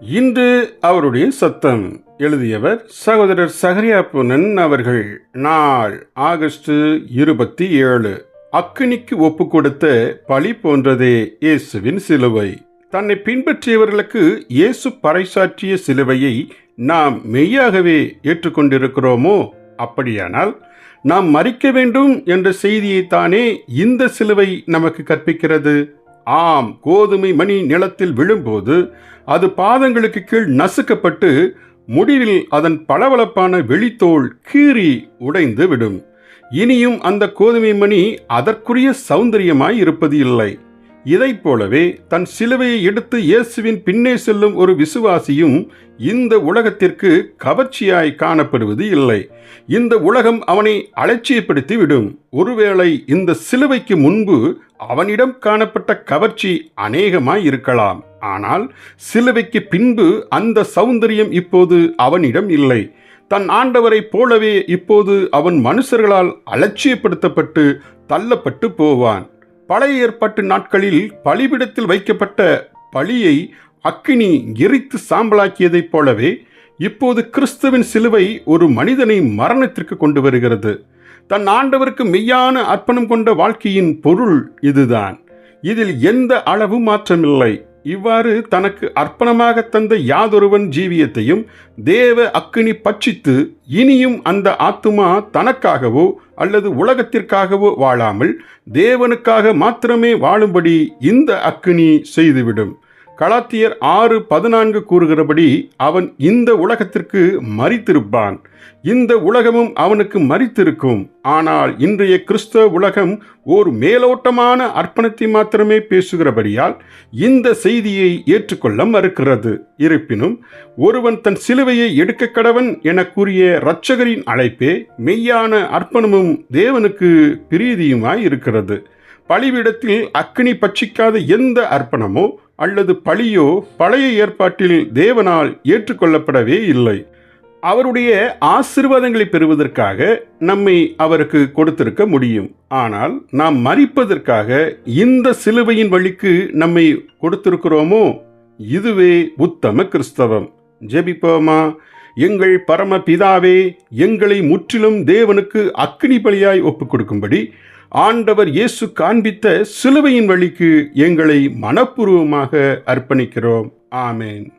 இன்று அவருடைய சத்தம் எழுதியவர் சகோதரர் சகரியா புனன் அவர்கள். நாள் ஆகஸ்ட் இருபத்தி ஏழு. அக்கினிக்கு ஒப்பு கொடுத்த பழி போன்றதே இயேசுவின் சிலுவை. தன்னை பின்பற்றியவர்களுக்கு இயேசு பறைசாற்றிய சிலுவையை நாம் மெய்யாகவே ஏற்றுக்கொண்டிருக்கிறோமோ? அப்படியானால் நாம் மறிக்க வேண்டும் என்ற செய்தியைத்தானே இந்த சிலுவை நமக்கு கற்பிக்கிறது? ஆம் கோதுமை மணி நிலத்தில் விழும்போது அது பாதங்களுக்கு கீழ் நசுக்கப்பட்டு முடிவில் அதன் பளபளப்பான வெளித்தோல் கீறி உடைந்து விடும். இனியும் அந்த கோதுமை மணி அதற்குரிய சௌந்தரியமாய் இருப்பது இல்லை. இதைப் போலவே தன் சிலுவையை எடுத்து இயேசுவின் பின்னே செல்லும் ஒரு விசுவாசியும் இந்த உலகத்திற்கு கவர்ச்சியாய் காணப்படுவது இல்லை. இந்த உலகம் அவனை அலட்சியப்படுத்தி விடும் ஒருவேளை இந்த சிலுவைக்கு முன்பு அவனிடம் காணப்பட்ட கவர்ச்சி அநேகமாய் இருக்கலாம். ஆனால் சிலுவைக்கு பின்பு அந்த சௌந்தரியம் இப்போது அவனிடம் இல்லை. தன் ஆண்டவரைப் போலவே இப்போது அவன் மனுஷர்களால் அலட்சியப்படுத்தப்பட்டு தள்ளப்பட்டு போவான். பழைய ஏற்பாட்டு நாட்களில் பலிபிடத்தில் வைக்கப்பட்ட பழியை அக்கினி எரித்து சாம்பலாக்கியதைப் போலவே இப்போது கிறிஸ்துவின் சிலுவை ஒரு மனிதனை மரணத்திற்கு கொண்டு வருகிறது. தன் ஆண்டவருக்கு மெய்யான அர்ப்பணம் கொண்ட வாழ்க்கையின் பொருள் இதுதான். இதில் எந்த அளவு மாற்றமில்லை. இவ்வாறு தனக்கு அர்ப்பணமாக தந்த யாதொருவன் ஜீவியத்தையும் தேவ அக்கினி பட்சித்து இனியும் அந்த ஆத்துமா தனக்காகவோ அல்லது உலகத்திற்காகவோ வாழாமல் தேவனுக்காக மாத்திரமே வாழும்படி இந்த அக்கினி செய்துவிடும். கலாத்தியர் ஆறு பதினான்கு கூறுகிறபடி அவன் இந்த உலகத்திற்கு மறித்திருப்பான் இந்த உலகமும் அவனுக்கு மறித்திருக்கும் ஆனால் இன்றைய கிறிஸ்தவ உலகம் ஓர் மேலோட்டமான அர்ப்பணத்தை மாத்திரமே பேசுகிறபடியால் இந்த செய்தியை ஏற்றுக்கொள்ள மறுக்கிறது. இருப்பினும் ஒருவன் தன் சிலுவையை எடுக்க கடவன் என கூறிய இரட்சகரின் அழைப்பே மெய்யான அர்ப்பணமும் தேவனுக்கு பிரீதியுமாய் இருக்கிறது. பலிவிடத்தில் அக்கினி பட்சிக்காத எந்த அர்ப்பணமோ அல்லது பழியோ பழைய ஏற்பாட்டில் தேவனால் ஏற்றுக்கொள்ளப்படவே இல்லை. அவருடைய ஆசிர்வாதங்களை பெறுவதற்காக நம்மை அவருக்கு கொடுத்திருக்க முடியும். ஆனால் நாம் மறிப்பதற்காக இந்த சிலுவையின் வழிக்கு நம்மை கொடுத்திருக்கிறோமோ? இதுவே உத்தம கிறிஸ்தவம். ஜெபிப்போமா? எங்கள் பரம பிதாவே எங்களை முற்றிலும் தேவனுக்கு அக்னி பலியாய் ஒப்புக் கொடுக்கும்படி ஆண்டவர் இயேசு காண்பித்த சிலுவையின் வழிக்கு எங்களை மனப்பூர்வமாக அர்ப்பணிக்கிறோம். ஆமேன்.